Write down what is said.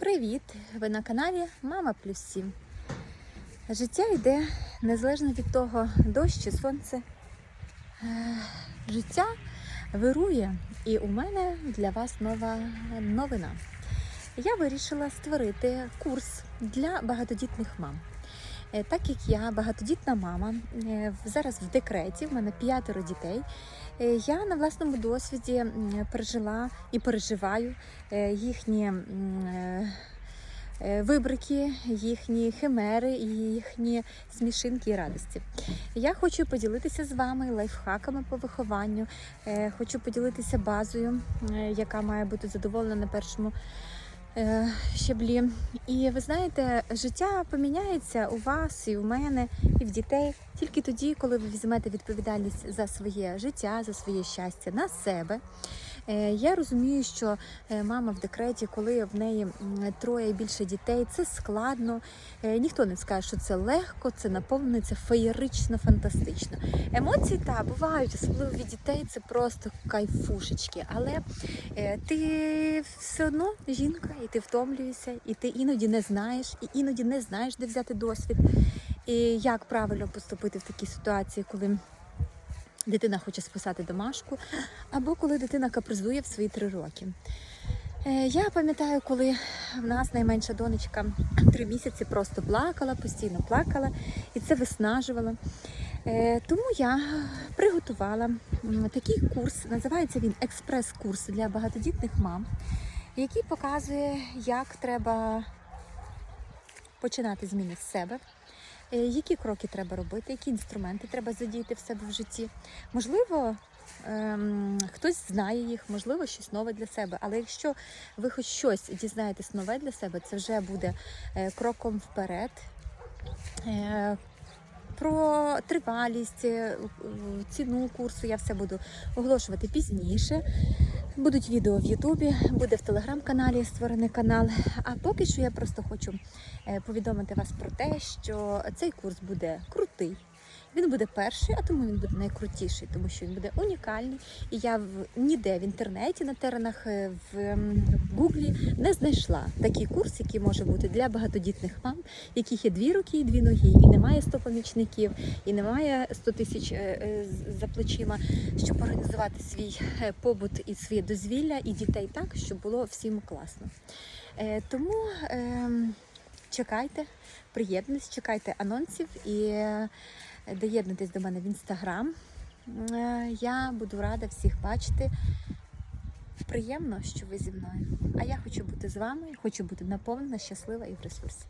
Привіт! Ви на каналі Мама Плюс 7. Життя йде незалежно від того, дощ чи сонце. Е, Життя вирує, і у мене для вас нова новина. Я вирішила створити курс для багатодітних мам. Е, Так як я багатодітна мама, е, зараз в декреті, в мене п'ятеро дітей. е, Я на власному досвіді пережила і переживаю їхні вибрики, їхні химери їхні смішинки і радості. Я хочу поділитися з вами лайфхаками по вихованню. Хочу поділитися базою, яка має бути задоволена на першому щеблі. І ви знаєте, життя поміняється у вас і у мене, і в дітей тільки тоді, коли ви візьмете відповідальність за своє життя, за своє щастя на себе. Е, Я розумію, що е, мама в декреті, коли в неї троє і більше дітей, це складно. Е, Ніхто не скаже, що це легко, це наповнено, це феєрично, фантастично. Емоції та бувають, особливо від дітей, це просто кайфушечки. Але е, ти все одно жінка, і ти втомлюєшся, і ти іноді не знаєш, і іноді не знаєш, де взяти досвід. І як правильно поступити в такій ситуації, коли дитина хоче списати домашку, або коли дитина капризує в свої три роки. Е, Я пам'ятаю, коли в нас найменша донечка три місяці просто плакала, постійно плакала, і це виснажувало. Е, Тому я приготувала такий курс, називається він експрес-курс для багатодітних мам, який показує, як треба починати зміни з себе. е, Які кроки треба робити, які інструменти треба задіяти в себе в житті? Можливо, ем, хтось знає їх, можливо, щось нове для себе. Але якщо ви хоч щось дізнаєтесь нове для себе, це вже буде е, кроком вперед. Е, про тривалість, ціну курсу я все буду оголошувати пізніше. Будуть відео в Ютубі, буде в телеграм-каналі створений канал. А поки що я просто хочу е, повідомити вас про те, що цей курс буде крутий. Він буде перший, а тому він буде найкрутіший, тому що він буде унікальний. І я в ніде в інтернеті на теренах е, в Гуглі не знайшла такий курс, який може бути для багатодітних мам, яких є дві руки і дві ноги, і немає 100 помічників, і немає 100 тисяч е, е, за плечима, щоб організувати свій побут і своє дозвілля, і дітей так, щоб було всім класно. Тому ем, чекайте, приєднуйтесь, чекайте анонсів і доєднуйтесь до мене в інстаграм. Е, Я буду рада всіх бачити. Приємно, що ви зі мною. А я хочу бути з вами, хочу бути наповнена, щаслива і в ресурсі.